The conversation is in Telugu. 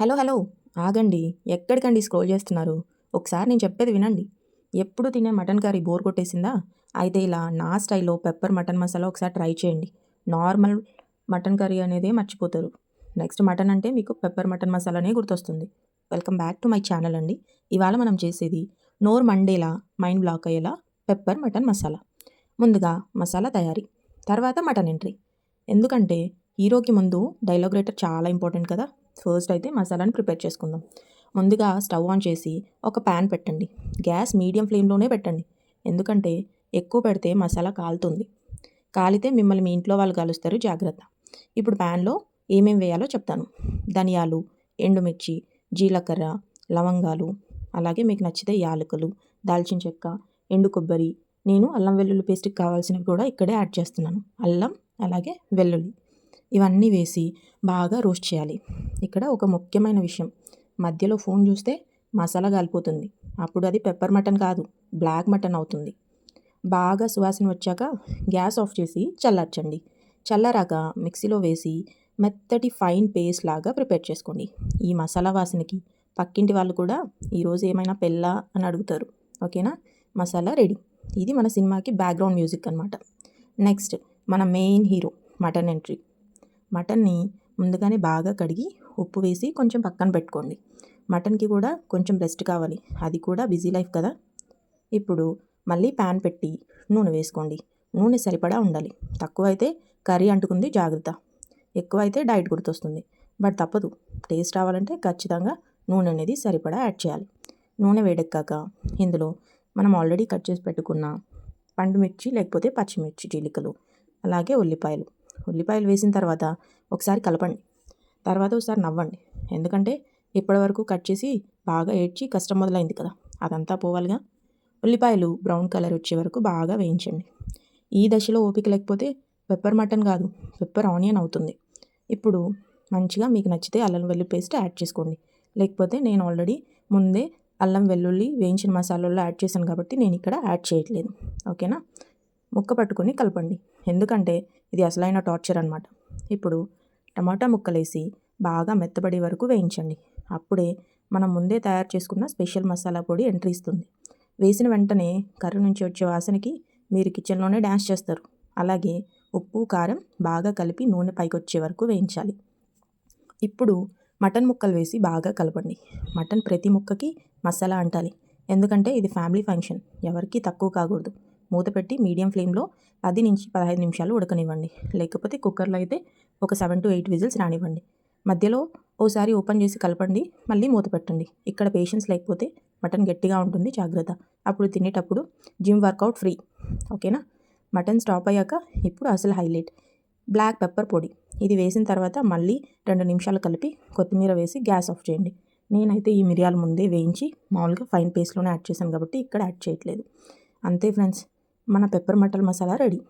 Hello hello. ఆగండి. ఎక్కడికండి స్క్రోల్ చేస్తున్నారు? ఒకసారి నేను చెప్పేది వినండి. ఎప్పుడు తినే మటన్ కర్రీ బోర్ కొట్టేసిందా? అయితే ఇలా నా స్టైల్లో పెప్పర్ మటన్ మసాలా ఒకసారి ట్రై చేయండి. నార్మల్ మటన్ కర్రీ అనేది మర్చిపోతారు. నెక్స్ట్ మటన్ అంటే మీకు పెప్పర్ మటన్ మసాలానే గుర్తొస్తుంది. Welcome back to my channel అండి. ఇవాళ మనం చేసేది నోర్ మండేలా మైండ్ బ్లాక్ అయ్యేలా పెప్పర్ మటన్ మసాలా. ముందుగా మసాలా తయారీ తర్వాత మటన్ ఎంట్రీ. ఎందుకంటే హీరోకి ముందు డైలాగ్ రైటర్ చాలా ఇంపార్టెంట్ కదా. ఫస్ట్ అయితే మసాలాని ప్రిపేర్ చేసుకుందాం. ముందుగా స్టవ్ ఆన్ చేసి ఒక ప్యాన్ పెట్టండి. గ్యాస్ మీడియం ఫ్లేమ్లోనే పెట్టండి. ఎందుకంటే ఎక్కువ పెడితే మసాలా కాలుతుంది. కాలితే మిమ్మల్ని మీ ఇంట్లో వాళ్ళు కలుస్తారు జాగ్రత్త. ఇప్పుడు ప్యాన్లో ఏమేమి వేయాలో చెప్తాను. ధనియాలు ఎండుమిర్చి జీలకర్ర లవంగాలు అలాగే మీకు నచ్చితే యాలకులు దాల్చిన చెక్క ఎండు కొబ్బరి. నేను అల్లం వెల్లుల్లి పేస్ట్కి కావాల్సినవి కూడా ఇక్కడే యాడ్ చేస్తున్నాను. అల్లం అలాగే వెల్లుల్లి. ఇవన్నీ వేసి బాగా రోస్ట్ చేయాలి. ఇక్కడ ఒక ముఖ్యమైన విషయం. మధ్యలో ఫోన్ చూస్తే మసాలా కాలిపోతుంది అప్పుడు అది పెప్పర్ మటన్ కాదు బ్లాక్ మటన్ అవుతుంది. బాగా సువాసన వచ్చాక గ్యాస్ ఆఫ్ చేసి చల్లార్చండి. చల్లారాక మిక్సీలో వేసి మెత్తటి ఫైన్ పేస్ట్ లాగా ప్రిపేర్ చేసుకోండి. ఈ మసాలా వాసనకి పక్కింటి వాళ్ళు కూడా ఈరోజు ఏమైనా పెళ్ళా అని అడుగుతారు. ఓకేనా? మసాలా రెడీ. ఇది మన సినిమాకి బ్యాక్గ్రౌండ్ మ్యూజిక్ అనమాట నెక్స్ట్ మన మెయిన్ హీరో మటన్ ఎంట్రీ. మటన్ని ముందుగానే బాగా కడిగి ఉప్పు వేసి కొంచెం పక్కన పెట్టుకోండి. మటన్కి కూడా కొంచెం రెస్ట్ కావాలి. అది కూడా బిజీ లైఫ్ కదా. ఇప్పుడు మళ్ళీ ప్యాన్ పెట్టి నూనె వేసుకోండి. నూనె సరిపడా ఉండాలి. తక్కువ అయితే కర్రీ అంటుకుంది జాగ్రత్త. ఎక్కువ అయితే డైట్ గుర్తొస్తుంది. బట్ తప్పదు. టేస్ట్ రావాలంటే ఖచ్చితంగా నూనె అనేది సరిపడా యాడ్ చేయాలి. నూనె వేడెక్కాక ఇందులో మనం ఆల్రెడీ కట్ చేసి పెట్టుకున్న పండు మిర్చి లేకపోతే పచ్చిమిర్చి జీలికలు అలాగే ఉల్లిపాయలు ఉల్లిపాయలు వేసిన తర్వాత ఒకసారి కలపండి. తర్వాత ఒకసారి నవ్వండి. ఎందుకంటే ఇప్పటివరకు కట్ చేసి బాగా ఏడ్చి కష్టం మొదలైంది కదా. అదంతా పోవాలిగా. ఉల్లిపాయలు బ్రౌన్ కలర్ వచ్చే వరకు బాగా వేయించండి. ఈ దశలో ఓపిక లేకపోతే పెప్పర్ మటన్ కాదు పెప్పర్ ఆనియన్ అవుతుంది. ఇప్పుడు మంచిగా మీకు నచ్చితే అల్లం వెల్లుల్లి పేస్ట్ యాడ్ చేసుకోండి. లేకపోతే నేను ఆల్రెడీ ముందే అల్లం వెల్లుల్లి వేయించిన మసాలాల్లో యాడ్ చేశాను కాబట్టి నేను ఇక్కడ యాడ్ చేయట్లేదు. ఓకేనా? ముక్క పట్టుకొని కలపండి. ఎందుకంటే ఇది అసలైన టార్చర్ అనమాట ఇప్పుడు టమాటా ముక్కలేసి బాగా మెత్తబడి వరకు వేయించండి. అప్పుడే మనం ముందే తయారు చేసుకున్న స్పెషల్ మసాలా పొడి ఎంట్రీ ఇస్తుంది. వేసిన వెంటనే కర్రీ నుంచి వచ్చే వాసనకి మీరు కిచెన్లోనే డ్యాన్స్ చేస్తారు. అలాగే ఉప్పు కారం బాగా కలిపి నూనె పైకి వచ్చే వరకు వేయించాలి. ఇప్పుడు మటన్ ముక్కలు వేసి బాగా కలపండి. మటన్ ప్రతి ముక్కకి మసాలా అంటాలి. ఎందుకంటే ఇది ఫ్యామిలీ ఫంక్షన్. ఎవరికీ తక్కువ కాకూడదు. మూత పెట్టి మీడియం ఫ్లేమ్లో పది నుంచి పదహైదు నిమిషాలు ఉడకనివ్వండి. లేకపోతే కుక్కర్లో అయితే ఒక సెవెన్ టు ఎయిట్ విజిల్స్ రానివ్వండి. మధ్యలో ఓసారి ఓపెన్ చేసి కలపండి మళ్ళీ మూత పెట్టండి. ఇక్కడ పేషెన్స్ లేకపోతే మటన్ గట్టిగా ఉంటుంది జాగ్రత్త. అప్పుడు తినేటప్పుడు జిమ్ వర్కౌట్ ఫ్రీ. ఓకేనా? మటన్ స్టాప్ అయ్యాక ఇప్పుడు అసలు హైలైట్. బ్లాక్ పెప్పర్ పొడి. ఇది వేసిన తర్వాత మళ్ళీ రెండు నిమిషాలు కలిపి కొత్తిమీర వేసి గ్యాస్ ఆఫ్ చేయండి. నేనైతే ఈ మిరియాలు ముందే వేయించి మామూలుగా ఫైన్ పేస్ట్లోనే యాడ్ చేశాను కాబట్టి ఇక్కడ యాడ్ చేయట్లేదు. అంతే ఫ్రెండ్స్. మన పెప్పర్ మటన్ మసాలా రెడీ